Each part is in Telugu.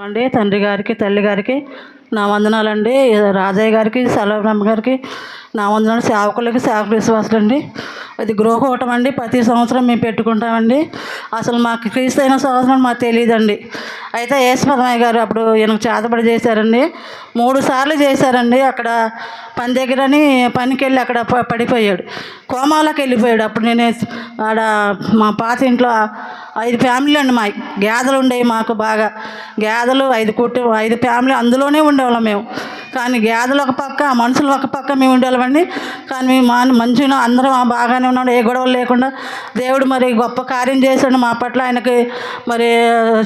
అండి తండ్రి గారికి తల్లి గారికి నా వందనాలండి. రాజయ్య గారికి సెలవమ్మ గారికి నా వందనాలు. సేవకులకి సేవకులు విశ్వాసులు అండి అది గృహకూటం అండి. ప్రతి సంవత్సరం మేము పెట్టుకుంటామండి. అసలు మాకు క్రీస్తైన సంవత్సరం మాకు తెలియదండి అయితే యేసుపదమయ్య గారు అప్పుడు ఈయనకు చేతబడి చేశారండి. మూడు సార్లు చేశారండి. అక్కడ పని దగ్గరని పనికి వెళ్ళి అక్కడ ప- పడిపోయాడు. కోమాలోకి వెళ్ళిపోయాడు. అప్పుడు నేను ఆడ మా పాత ఇంట్లో ఐదు ఫ్యామిలీ అండి మా గేదెలు ఉండేవి మాకు బాగా. గేదెలు ఐదు కుటుంబం ఐదు ఫ్యామిలీ అందులోనే ఉండేవాళ్ళం మేము. కానీ గేదెలు ఒక పక్క మనుషులు ఒక పక్క మేము ఉండేవాళ్ళమండి. కానీ మేము మా మంచిగా అందరం బాగానే ఉన్నాం. ఏ గొడవలు లేకుండా దేవుడు మరి గొప్ప కార్యం చేశాడు. మా పట్ల ఆయనకి మరి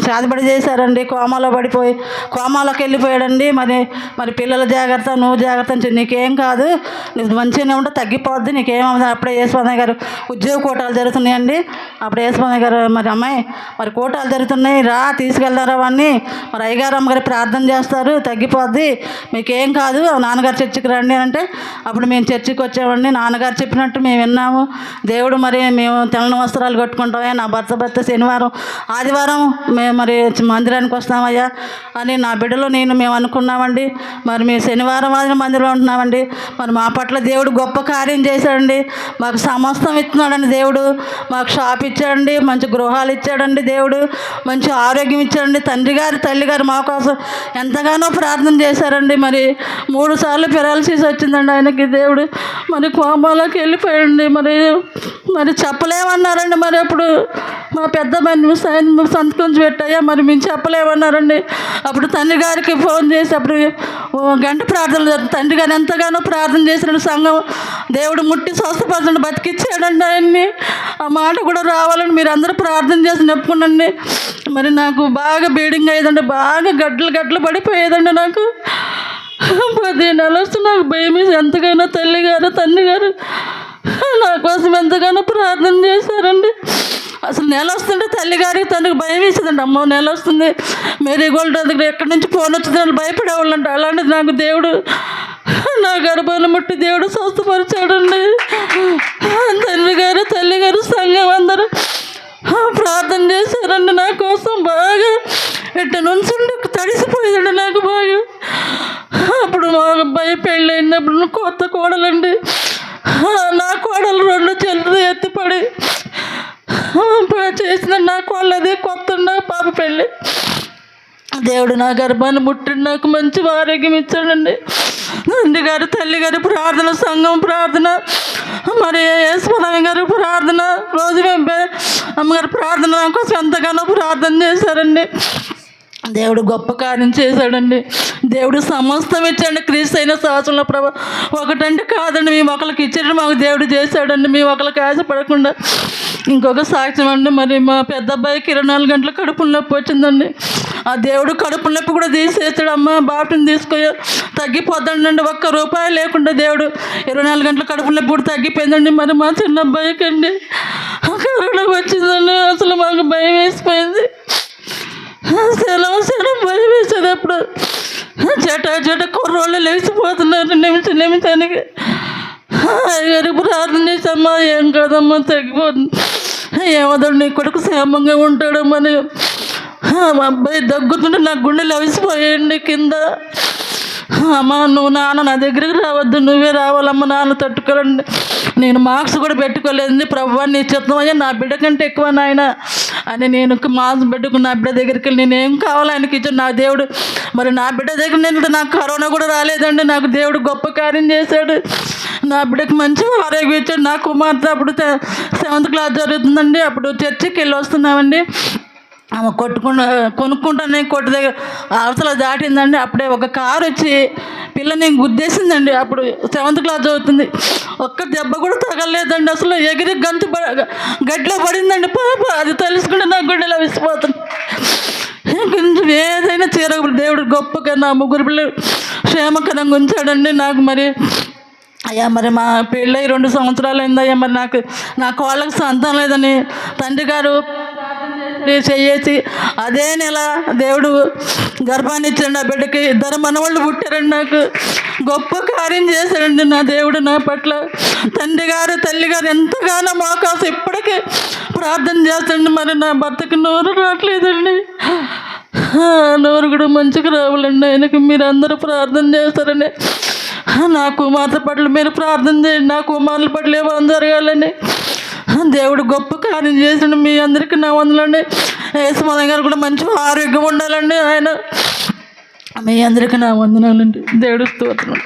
సాధపడి చేశారండి. కోమాలో పడిపోయి కోమాలోకి వెళ్ళిపోయాడండి. మరి మరి పిల్లల జాగ్రత్త నువ్వు జాగ్రత్త అని నీకేం కాదు. నువ్వు మంచిగానే ఉంటే తగ్గిపోద్ది. నీకేమవుతుంది అప్పుడే యేసుపదయ్య గారు ఉద్యోగ కూటాలు జరుగుతున్నాయండి. అప్పుడు యేసుపదయ్య గారు మరి అమ్మాయి మరి కూటాలు జరుగుతున్నాయి. రా తీసుకెళ్తారా అవన్నీ మరి అయ్యగారు అమ్మగారు ప్రార్థన చేస్తారు. తగ్గిపోద్ది. మీకు కాదు నాన్నగారు చర్చికి రండి అంటే అప్పుడు మేము చర్చికి వచ్చామండి నాన్నగారు చెప్పినట్టు మేము విన్నాము. దేవుడు మరి మేము తెల్లని వస్త్రాలు కట్టుకుంటామయ్యా నా భర్త భర్త శనివారం ఆదివారం మేము మరి మందిరానికి వస్తామయ్యా అని నా బిడ్డలో నేను మేము అనుకున్నామండి. మరి మేము శనివారం ఆదిన మందిరంలో ఉంటున్నామండి. మరి మా పట్ల దేవుడు గొప్ప కార్యం చేశాడండి. మాకు సమస్తం ఇస్తున్నాడండి దేవుడు. మాకు షాప్ ఇచ్చాడండి మంచి గృహాలు ఇచ్చాడండి దేవుడు. మంచి ఆరోగ్యం ఇచ్చాడండి. తండ్రి గారు తల్లి గారు మా కోసం ఎంతగానో ప్రార్థన చేశారండి. మరి మూడు సార్లు పెరాలసిస్ వచ్చిందండి ఆయనకి దేవుడు. మరి కోమాలోకి వెళ్ళిపోయండి మరి మరి చెప్పలేమన్నారండి. మరి అప్పుడు మా పెద్ద మంది సైన్ సంతకం పెట్టాయా? మరి మేము చెప్పలేమన్నారండి. అప్పుడు తండ్రి గారికి ఫోన్ చేసి అప్పుడు ఓ గంట ప్రార్థనలు తండ్రి గారు ఎంతగానో ప్రార్థన చేసిన సంఘం దేవుడు ముట్టి స్వస్థపరచండి బతికిచ్చాడండి ఆయన్ని. ఆ మాట కూడా రావాలని మీరు అందరూ ప్రార్థన చేసి చెప్పుకునండి మరి నాకు బాగా బీడింగ్ అయ్యేదండి. బాగా గడ్డలు గడ్డలు పడిపోయేదండి నాకు. పది నెలలు వస్తే నాకు భయం వేసి ఎంతగానో తల్లి గారు తండ్రి గారు నా కోసం ఎంతగానో ప్రార్థన చేశారండి. అసలు నెల వస్తుంటే తల్లి గారికి తండ్రికి భయం వేసేదండి. అమ్మో నెల వస్తుంది. మేరీ గోల్డ్ దగ్గర ఎక్కడి నుంచి ఫోన్ వచ్చింది అని భయపడేవాళ్ళంట. అలాంటిది నాకు దేవుడు నా గర్భాన్ని ముట్టి దేవుడు స్వస్థపరిచాడండి. తండ్రి గారు తల్లి గారు సంఘం అందరూ ప్రార్థన చేశారండి నా కోసం. బాగా ఇట్ట నుంచి తడిసిపోయేదండి నాకు. బాగా అబ్బాయి పెళ్ళైనప్పుడు కొత్త కోడలండి. నా కోడలు రెండు చెల్లెలు ఎత్తిపడి చేసిన నా కోళ్ళది కొత్త పాప పెళ్ళి. దేవుడు నా గర్భాన్ని పుట్టిన నాకు మంచి ఆరోగ్యం ఇచ్చాడండి. తండ్రి గారు తల్లి గారి ప్రార్థన సంఘం ప్రార్థన మరి యేసుపదవి గారు ప్రార్థన రోజు మేము బే- ప్రార్థన కోసం ఎంతగానో ప్రార్థన చేశారండి. దేవుడు గొప్ప కార్యం చేశాడండి. దేవుడు సమస్తం ఇచ్చాడు క్రీస్తు అయిన సంవత్సరంలో ప్రభ ఒకటంటే కాదండి మేము ఒకరికి ఇచ్చాడు మాకు దేవుడు చేశాడండి. మేము ఒకరికి ఆశపడకుండా ఇంకొక సాక్ష్యం అండి మరి మా పెద్ద అబ్బాయికి ఇరవై నాలుగు గంటల కడుపు నొప్పి వచ్చిందండి. ఆ దేవుడు కడుపు నొప్పి కూడా తీసేస్తాడు అమ్మ బాటిని తీసుకో తగ్గిపోద్దండి. ఒక్క రూపాయి లేకుండా దేవుడు ఇరవై నాలుగు గంటల కడుపు నొప్పి కూడా తగ్గిపోయిందండి. మరి మా చిన్న అబ్బాయికి అండి కరోనా వచ్చిందండి. అసలు మాకు భయం వేసిపోయింది. సెలవు సెలవు భయం వేసేది అప్పుడు. చెట చెట కుర్రోళ్ళు లేచిపోతున్నారు నిమిషం నిమిషానికి అయ్యారు ప్రార్థన చేసమ్మా ఏం కాదమ్మా తగ్గిపోతుంది. ఏమవుతాడు నీ కొడుకు క్షేమంగా ఉంటాడు మరి. మా అబ్బాయి దగ్గుతుంటే నా గుండెలు అవిసిపోయాయండి కింద. అమ్మ నువ్వు నాన్న నా దగ్గరికి రావద్దు నువ్వే రావాలమ్మ నాన్న తట్టుకోవాలండి నేను మార్క్స్ కూడా పెట్టుకోలేదు ప్రభు నీ చిత్తం అయ్యా నా బిడ్డ కంటే ఎక్కువ నాయన. అని నేను మాస్ బిడ్డకు నా బిడ్డ దగ్గరికి వెళ్ళి నేను ఏం కావాలి ఆయనకి ఇచ్చాను నా దేవుడు. మరి నా బిడ్డ దగ్గర నేను నాకు కరోనా కూడా రాలేదండి. నాకు దేవుడు గొప్ప కార్యం చేశాడు. నా బిడ్డకి మంచి ఆరోగ్యం ఇచ్చాడు. నా కుమార్తె అప్పుడు సెవెంత్ క్లాస్ జరుగుతుందండి. అప్పుడు చర్చికి వెళ్ళి వస్తున్నామండి. ఆమె కొట్టుకుంటా కొనుక్కుంటానే కొట్టు దగ్గర అవతల దాటిందండి. అప్పుడే ఒక కారు వచ్చి పిల్లని గుద్దేసిందండి. అప్పుడు సెవెంత్ క్లాస్ చదువుతుంది ఒక్క దెబ్బ కూడా తగలేదండి అసలు ఎగిరి గంతు ప- పడిందండి. పాప అది తెలుసుకుంటే నా గుండెలో విసిపోతుంది కొంచెం ఏదైనా చీర దేవుడు గొప్పగా నా ముగ్గురు పిల్లలు క్షేమకరంగా ఉంచాడండి. నాకు మరి అయ్యా మరి మా పెళ్ళై రెండు సంవత్సరాలు అయిందయ్యా మరి నాకు నా కోళ్ళకి సంతానం లేదని తండ్రి గారు చేయేసి అదే నెల దేవుడు గర్భాన్ని ఇచ్చాడు ఆ బిడ్డకి ఇద్దరు మనవాళ్ళు పుట్టారండి నాకు. గొప్ప కార్యం చేశాడండి నా దేవుడు నా పట్ల. తండ్రి గారు తల్లి గారు ఎంతగానో మా ఇప్పటికే ఇప్పటికీ ప్రార్థన చేస్తాండి మరి నా భర్తకి. నోరు రావట్లేదండి. నోరు కూడా మంచిగా రావాలండి. ఆయనకి మీరు అందరూ ప్రార్థన చేస్తారని. నా కుమార్తె పట్ల మీరు ప్రార్థన చేయండి. నా కుమారుల పట్ల ఏమో జరగాలని. దేవుడు గొప్ప కార్యం చేసిన మీ అందరికీ నా వందలండి. యేసుమద గారు కూడా మంచి ఆరోగ్యం ఉండాలండి ఆయన. మీ అందరికీ నా వందనాలండి. దేవుడు స్తోత్రం.